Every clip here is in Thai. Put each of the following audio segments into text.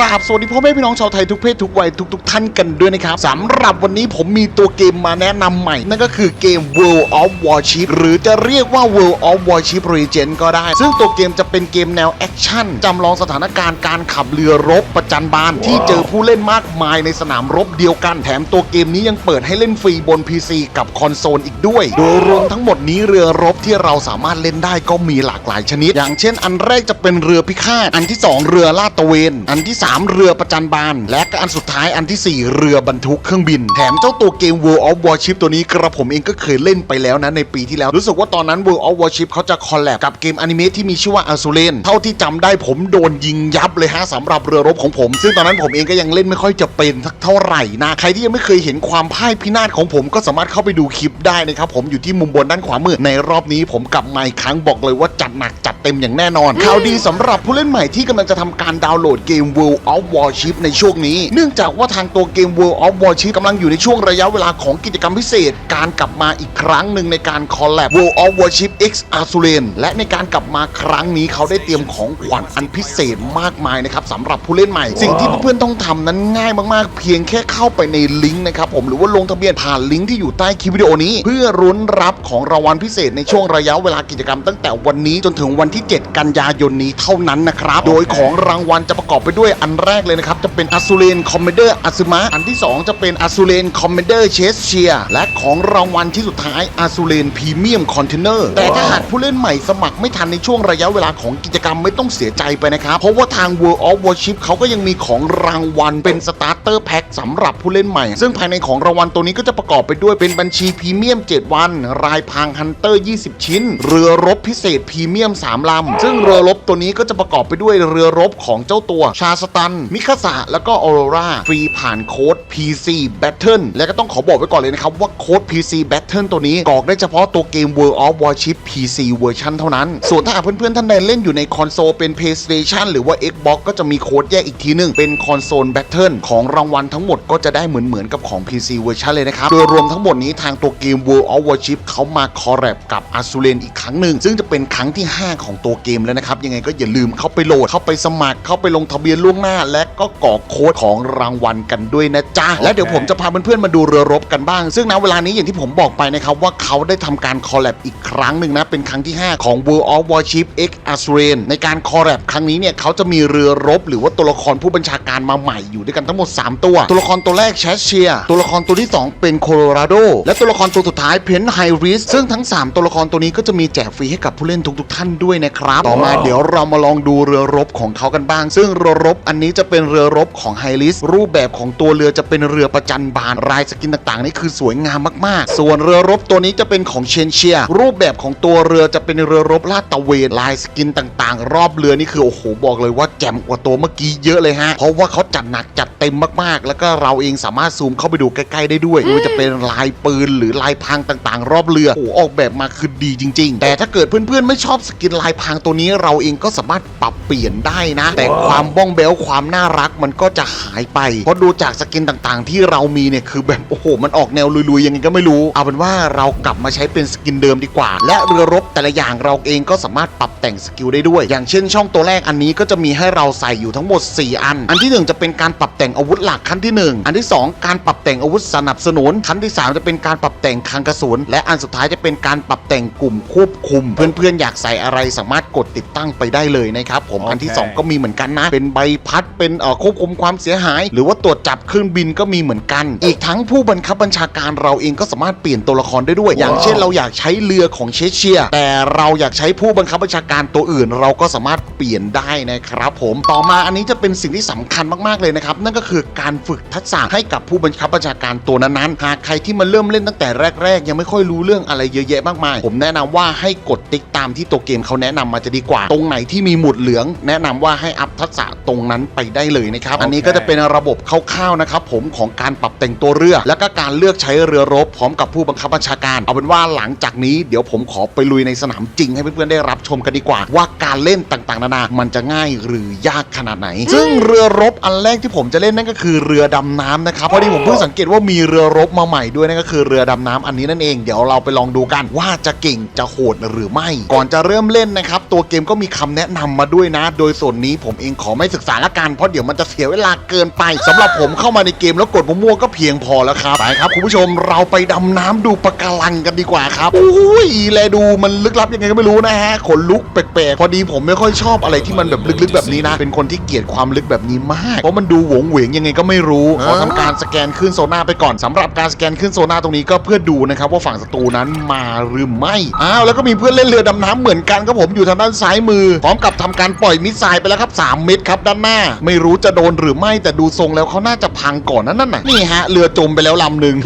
ราบสวัสดีพ่อแม่พี่น้องชาวไทยทุกเพศทุกวัยทุกๆท่านกันด้วยนะครับสำหรับวันนี้ผมมีตัวเกมมาแนะนำใหม่ นั่นก็คือเกม World of Warship หรือจะเรียกว่า World of Warship Regent ก็ได้ ซึ่งตัวเกมจะเป็นเกมแนวแอคชั่นจำลองสถานการณ์การขับเรือรบประจันบาน ที่เจอผู้เล่นมากมายในสนามรบเดียวกัน แถมตัวเกมนี้ยังเปิดให้เล่นฟรีบน PC กับคอนโซลอีกด้วย โดยรวมทั้งหมดนี้เรือรบที่เราสามารถเล่นได้ก็มีหลากหลายชนิด อย่างเช่น อันแรกจะเป็นเรือพิฆาตอันที่ 2 เรือลาดตระเวน อันที่3เรือประจันบาน และก็อันสุดท้ายอันทีสี่ 4 เรือบรรทุกเครื่องบิน แถมเจ้าตัวเกม World of Warship ตัวนี้กระผมเองก็เคยเล่นไปแล้วนะในปีที่แล้ว รู้สึกว่าตอนนั้น World of Warship เขาจะคอลแลบกับเกมอนิเมะที่มีชื่อว่า a z u r e n เท่าที่จำได้ผมโดนยิงยับเลยฮะสำหรับเรือรบของผม ซึ่งตอนนั้นผมเองก็ยังเล่นไม่ค่อยจะเป็นสักเท่าไหร่นะใครที่ยังไม่เคยเห็นความพ่ายพินาศของผมก็สามารถเข้าไปดูคลิปได้นะครับผมอยู่ที่มุมบนด้านขวามือในรอบนี้ผมกลับมาอีกครั้งบอกเลยว่าจัดหนักจัดเต็มอย่างแน่นอนข่าวดีสำหรับผู้เล่นใหม่ที่กำลังจะทำการดาวน์โหลดเกม World of Warship ในช่วงนี้ เนื่องจากว่าทางตัวเกม World of Warship กำลังอยู่ในช่วงระยะเวลาของกิจกรรมพิเศษ การกลับมาอีกครั้งหนึ่งในการคอลแลบ World of Warship X a z u r e n และในการกลับมาครั้งนี้เขาได้เตรียมของขวัญอันพิเศษมากมายนะครับสำหรับผู้เล่นใหม่ สิ่งที่เพื่อนๆต้องทำนั้นง่ายมากๆ เพียงแค่เข้าไปในลิงก์นะครับผมหรือว่าลงทะเบียนผ่านลิงก์ที่อยู่ใต้คลิปวิดีโอนี้ เพื่อรุ้นรับของรางวัลพิเศษในช่วงระยะเวลากิจกรรมตั้งแต่วันนี้จนถึงวันที่ 7 กันยายนนี้เท่านั้นนะครับโดยของรางวัลจะประกอบไปด้วยอันันแรกเลยนะครับ จะเป็นอ z ูเรนคอมเมเดอร์อัซึมะอันที่ 2 จะเป็นอ z ูเรนคอมเมเดอร์เชสเชียและของรางวัลที่สุดท้ายอ z ูเรนพรีเมียมคอนเทนเนอร์แต่ถ้าหากผู้เล่นใหม่สมัครไม่ทันในช่วงระยะเวลาของกิจกรรมไม่ต้องเสียใจไปนะครับ เพราะว่าทาง World of Warship เขาก็ยังมีของรางวัลเป็นสตาร์เตอร์แพ็คสำหรับผู้เล่นใหม่ ซึ่งภายในของรางวัลตัวนี้ก็จะประกอบไปด้วยเป็นบัญชีพรีเมียม 7 วัน รายพรางฮันเตอร์ 20 ชิ้น เรือรบพิเศษพรีเมียม 3 ลำ ซึ่งเรือรบตัวนี้ก็จะประกอบไปด้วยเรือรบของเจ้าตัวชาสตน มิคาสะแล้วก็ออโรราฟรีผ่านโค้ด PC Battle และก็ต้องขอบอกไว้ก่อนเลยนะครับ ว่าโค้ด PC Battle ตัวนี้กรอกได้เฉพาะตัวเกม World of Warship PC เวอร์ชันเท่านั้น ส่วนถ้าเพื่อนๆท่านใดเล่นอยู่ในคอนโซลเป็น PlayStation หรือว่า Xbox ก็จะมีโค้ดแยกอีกทีหนึง เป็นคอนโซล Battle ของรางวัลทั้งหมดก็จะได้เหมือนๆกับของ PC เวอร์ชันเลยนะครับโดยรวมทั้งหมดนี้ทางตัวเกม World of Warship เขามาคอร์แรบกับ a z u r e n อีกครั้งหนึ่งซึ่งจะเป็นครั้งที่ 5 ของตัวเกมแล้วนะครับยังไงก็อย่าลืมเข้าไปโหลดเข้าไปสมัครเข้าไปลงทะเบียนล่วงหน้าและก็กรอกโค้ดของรางวัลกันด้วยนะจ๊ะ และเดี๋ยวผมจะพาเพื่อนๆมาดูเรือรบกันบ้าง ซึ่งณเวลานี้อย่างที่ผมบอกไปนะครับว่าเขาได้ทำการคอลแลบอีกครั้งหนึ่งนะ เป็นครั้งที่ 5 ของ World of Warship X a z u r e n ในการคอลแลบครั้งนี้เนี่ยเขาจะมีเรือรบ หรือว่าตัวละครผู้บัญชาการมาใหม่อยู่ด้วยกันทั้งหมด 3 ตัว ตัวละครตัวแรกแชสเชียตัวละครตัวที่ 2 เป็นโคโลราโดและตัวละครตัวสุดท้ายเพนไฮริสซึ่งทั้ง 3 ตัวละครตัวนี้ก็จะมีแจกฟรีให้กับผู้เล่นทุกๆ ท่านด้วยนะครับต่อมาเดี๋ยวเรามาลองดูเรือรบของเขากันบ้าง ซึ่งเรือรบอันนี้จะเป็นเรือรบของไฮริสรูปแบบของตัวเรือจะเป็นเรือประจันบานรายสกินต่างๆ นี่คือสวยงามมากๆ ส่วนเรือรบตัวนี้จะเป็นของเชนเชีย รูปแบบของตัวเรือจะเป็นเรือรบลาดตระเวนลายสกินต่างๆ รอบเรือนี่คือโอ้โหบอกเลยว่าแจ่มกว่าตัวเมื่อกี้เยอะเลยฮะเพราะว่าเขาจัดหนักจัดเต็มมากๆ แล้วก็เราเองสามารถซูมเข้าไปดูใกล้ๆได้ด้วยไม่ว่าจะเป็นลายปืนหรือลายพรางต่างๆ รอบเรือโอ้ออกแบบมาคือดีจริง ๆ แต่ถ้าเกิดเพื่อนๆไม่ชอบสกินลายพรางตัวนี้เราเองก็สามารถปรับเปลี่ยนได้นะ แต่ความบ้องแบวความน่ารักมันก็จะหายไป เพราะดูจากสกินต่างๆ ที่เรามีเนี่ยคือแบบโอ้โห มันออกแนวลุยๆยังไงก็ไม่รู้ เอาเป็นว่าเรากลับมาใช้เป็นสกินเดิมดีกว่า และเรือรบแต่ละอย่างเราเองก็สามารถปรับแต่งสกิลได้ด้วย อย่างเช่น ช่องตัวแรกอันนี้ก็จะมีให้เราใส่อยู่ทั้งหมด 4 อัน อันที่หนึ่งจะเป็นการปรับแต่งอาวุธหลักขั้นที่หนึ่งอันที่สองการปรับแต่งอาวุธสนับสนุนขั้นที่สามจะเป็นการปรับแต่งคลังกระสุนและอันสุดท้ายจะเป็นการปรับแต่งกลุ่มควบคุม เพื่อนๆอยากใส่อะไรสามารถกดติดตั้งไปได้เลยนะครับผมอันที่สองก็มีเหมือนกันนะเป็นใบพัดเป็นเอ่อควบคุมความเสียหาย หรือว่าตรวจจับเครื่องบินก็มีเหมือนกัน อีกทั้งผู้บังคับบัญชาการเราเองก็สามารถเปลี่ยนตัวละครได้ด้วย อย่างเช่นเราอยากใช้เรือของเชเชีย แต่เราอยากใช้ผู้บังคับบัญชาการตัวอื่น เราก็สามารถเปลี่ยนได้นะครับผมต่อมาอันนี้จะเป็นสิ่งที่สำคัญมากๆเลยนะครับนั่นก็คือการฝึกทักษะให้กับผู้บังคับบัญชาการตัวนั้นๆหากใครที่มาเริ่มเล่นตั้งแต่แรก ๆ ยังไม่ค่อยรู้เรื่องอะไรเยอะแยะมากมาย ผมแนะนำว่าให้กดติ๊กตามที่ตัวเกมเขาแนะนำมาจะดีกว่า ตรงไหนที่มีหมุดเหลือง แนะนำว่าให้อัพทักษะตรงนั้นไปได้เลยนะครับ อันนี้ก็จะเป็นระบบคร่าวๆนะครับผมของการปรับแต่งตัวเรือ แล้วก็การเลือกใช้เรือรบพร้อมกับผู้บังคับบัญชาการ เอาเป็นว่าหลังจากนี้เดี๋ยวผมขอไปลุยในสนามจริงให้เพื่อนๆได้รับชมกันดีกว่า ว่าการเล่นต่างๆ นานา มันจะง่ายหรือยากขนาดไหน ซึ่งเรือรบอันแรกที่ผมจะเล่นล่นนั่นก็คือเรือดำน้ำนะครับพอดีผมเพิ่งสังเกตว่ามีเรือรบมาใหม่ด้วยนั่นก็คือเรือดำน้ำอันนี้นั่นเองเดี๋ยวเราไปลองดูกันว่าจะเก่งจะโหดหรือไม่ ก่อนจะเริ่มเล่นนะครับตัวเกมก็มีคำแนะนำมาด้วยนะ โดยส่วนนี้ผมเองขอไม่ศึกษาละกันเพราะเดี๋ยวมันจะเสียเวลาเกินไปสำหรับผมเข้ามาในเกมแล้วกดมั่วๆก็เพียงพอแล้วครับไปครับคุณผู้ชมเราไปดำน้ำดูปะการังกันดีกว่าครับอุ้ยแลดูมันลึกลับยังไงก็ไม่รู้นะฮะขนลุกแปลกๆพอดีผมไม่ค่อยชอบอะไรที่มันแบบลึกๆ แบบนี้นะ เป็นคนที่เกลียดความลึกแบบนี้มากเพราะมันดูหวงเหวงยังไงก็ไม่รู้ขอทำการสแกนขึ้นโซน่าไปก่อนสำหรับการสแกนขึ้นโซน่าตรงนี้ก็เพื่อดูนะครับว่าฝั่งศัตรูนั้นมาหรือไม่อ้าวแล้วก็มีเพื่อนเล่นเรือดำน้ำเหมือนกันครับผมอยู่ทางด้านซ้ายมือพร้อมกับทำการปล่อยมิสไซล์ไปแล้วครับ3เม็ดครับด้านหน้าไม่รู้จะโดนหรือไม่แต่ดูทรงแล้วเขาน่าจะพังก่อนนั่นน่ะนี่ฮะ เรือจมไปแล้วลำหนึ่ง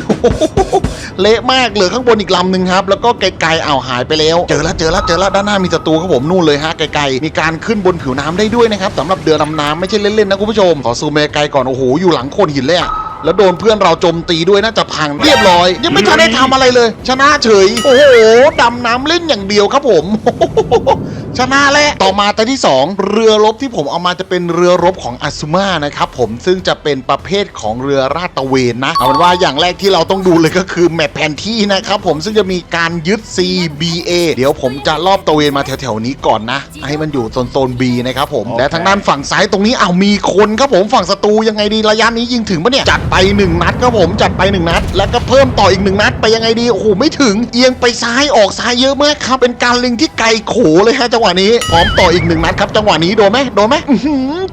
เละมากเหลือข้างบนอีกลำหนึ่งครับ แล้วก็ไกลๆอ่าวหายไปแล้ว เจอแล้วเจอแล้วเจอแล้วด้านหน้ามีศัตรูครับผมนู่นเลยฮะไกลๆมีการขึ้นบนผิวน้ำได้ด้วยนะครับสำหรับเรือดำน้ำไม่ใช่เล่นๆนะคุณผู้ชมขอซูมไปไกลก่อนโอ้โหอยู่หลังโคนหินเลยอะ แล้วโดนเพื่อนเราโจมตีด้วยน่าจะพังเรียบร้อย ยังไม่ทันได้ทำอะไรเลย ชนะเฉย โอ้โหดำน้ำเล่นอย่างเดียวครับผม ชนะแล้วต่อมาตัวที่ 2 เรือรบที่ผมเอามาจะเป็นเรือรบของอาซุมานะครับผมซึ่งจะเป็นประเภทของเรือราดตระเวนนะเอาเป็นว่าอย่างแรกที่เราต้องดูเลยก็คือแมปแผนที่นะครับผมซึ่งจะมีการยึด CBA เดี๋ยวผมจะรอบตระเวนมาแถวๆนี้ก่อนนะ ให้มันอยู่โซนโซน B นะครับผมและทางด้านฝั่งซ้ายตรงนี้เอาวมีคนครับผมฝั่งศัตรูยังไงดีระยะนี้ยิงถึงปะเนี่ยจัดไปหนึ่งนัดครับผมจัดไปหนึ่งนัด แล้วก็เพิ่มต่ออีกหนึ่งนัดไปยังไงดีโอ้โหไม่ถึงเอียงไปซ้ายออกซ้ายเยอะมากครับเป็นการล็งที่ไกลโขเลยฮะจังหวะนี้พร้อมต่ออีกหนึ่งนัดครับจังหวะนี้โดนไหมโดนไหม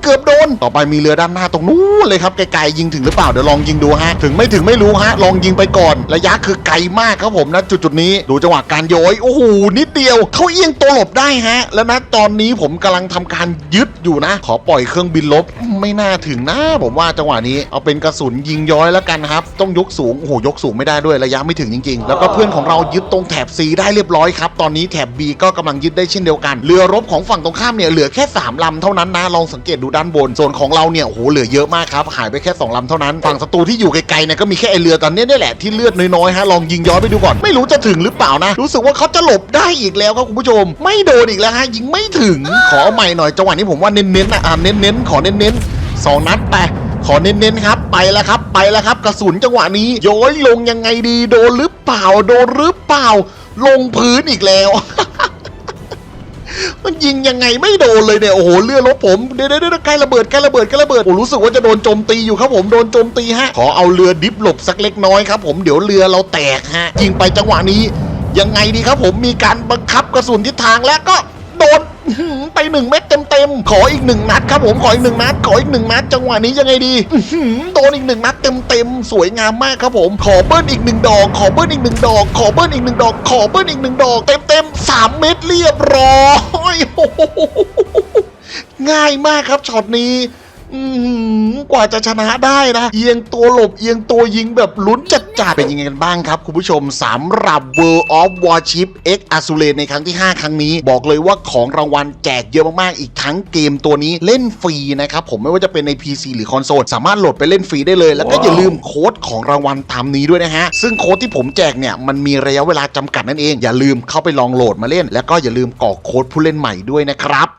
เกือบโดน ต่อไปมีเรือด้านหน้าตรงนู้นเลยครับไกลๆยิงถึงหรือเปล่าเดี๋ยวลองยิงดูฮะถึงไม่ถึงไม่รู้ฮะลองยิงไปก่อน ระยะคือไกลมากครับผมนะจุดๆนี้ดูจังหวะการโยยโอ้โหนิดเดียวเขาเอียงตัวหลบได้ฮะ แล้วนะตอนนี้ผมกำลังทำการยึดอยู่นะ ขอปล่อยเครื่องบินลบไม่น่าถึงนะผมว่าจังหวะนี้เอาเป็นกระสุนยงย้อยแล้วกันครับ ต้องยกสูงโอ้โหยกสูงไม่ได้ด้วยระยะไม่ถึงจริง ๆ แล้วก็เพื่อนของเรายึดตรงแถบ C ได้เรียบร้อยครับตอนนี้แถบ B ก็กำลังยึดได้เช่นเดียวกันเรือรบของฝั่งตรงข้ามเนี่ยเหลือแค่ 3ลำเท่านั้นนะลองสังเกตดูด้านบนส่วนของเราเนี่ยโอ้โหเหลือเยอะมากครับหายไปแค่2ลำเท่านั้นฝั่งศัตรูที่อยู่ไกลๆเนี่ยก็มีแค่ไอเรือตอนนี้นี่แหละที่เลือดน้อยๆฮะลองยิงย้อนไปดูก่อน ไม่รู้จะถึงหรือเปล่านะ รู้สึกว่าเขาจะหลบได้อีกแล้วครับคุณผู้ชม ไม่โดนอีกแล้วฮะยิงไม่ถึงขอเอาใหม่หน่อยจังหวะนี้ผมว่าเน้นๆนะอ่าเน้นๆขอเน้นๆสองนัดไป ขอเน้นๆครับ ไปแล้วครับ ไปแล้วครับ กระสุนจังหวะนี้โย้อยลงยังไงดีโดนหรือเปล่า โดนหรือเปล่า ลงพื้นอีกแล้ว มันยิงยังไงไม่โดนเลยเนี่ยโอ้โหเรือรบผมเดี๋ยวเดี๋ยวเดี๋ยวใกล้ระเบิดใกล้ระเบิดใกล้ระเบิดโอ้รู้สึกว่าจะโดนโจมตีอยู่ครับผมโดนโจมตีฮะขอเอาเรือดิฟหลบสักเล็กน้อยครับผมเดี๋ยวเรือเราแตกฮะยิงไปจังหวะนี้ยังไงดีครับผมมีการบังคับกระสุนทิศทางแล้วก็โดน ไปหนึ่งเม็ดเต็มๆ ขออีกหนึ่งนัดครับผม ขออีกหนึ่งนัด ขออีกหนึ่งนัด จังหวะนี้ยังไงดีโดนอีกหนึ่งนัดเต็มๆ สวยงามมากครับผม ขอเบิ้ลอีกหนึ่งดอก ขอเบิ้ลอีกหนึ่งดอก ขอเบิ้ลอีกหนึ่งดอก ขอเบิ้ลอีกหนึ่งดอกเต็มๆสามเม็ดเรียบร้อย ง่ายมากครับช็อตนี้ กว่าจะชนะได้นะ เอียงตัวหลบเอียงตัวยิงแบบลุ้นจัดจัดๆเป็นยังไงกันบ้างครับ คุณผู้ชมสำหรับ World of Warship X a z u r e ในครั้งที่ 5 ครั้งนี้ บอกเลยว่าของรางวัลแจกเยอะมาก ๆ อีกทั้งเกมตัวนี้เล่นฟรีนะครับ ผมไม่ว่าจะเป็นใน PC หรือคอนโซลสามารถโหลดไปเล่นฟรีได้เลย แล้วก็อย่าลืมโค้ดของรางวัลตามนี้ด้วยนะฮะ ซึ่งโค้ดที่ผมแจกเนี่ยมันมีระยะเวลาจำกัดนั่นเอง อย่าลืมเข้าไปลองโหลดมาเล่น แล้วก็อย่าลืมกรอกโค้ดผู้เล่นใหม่ด้วยนะครับ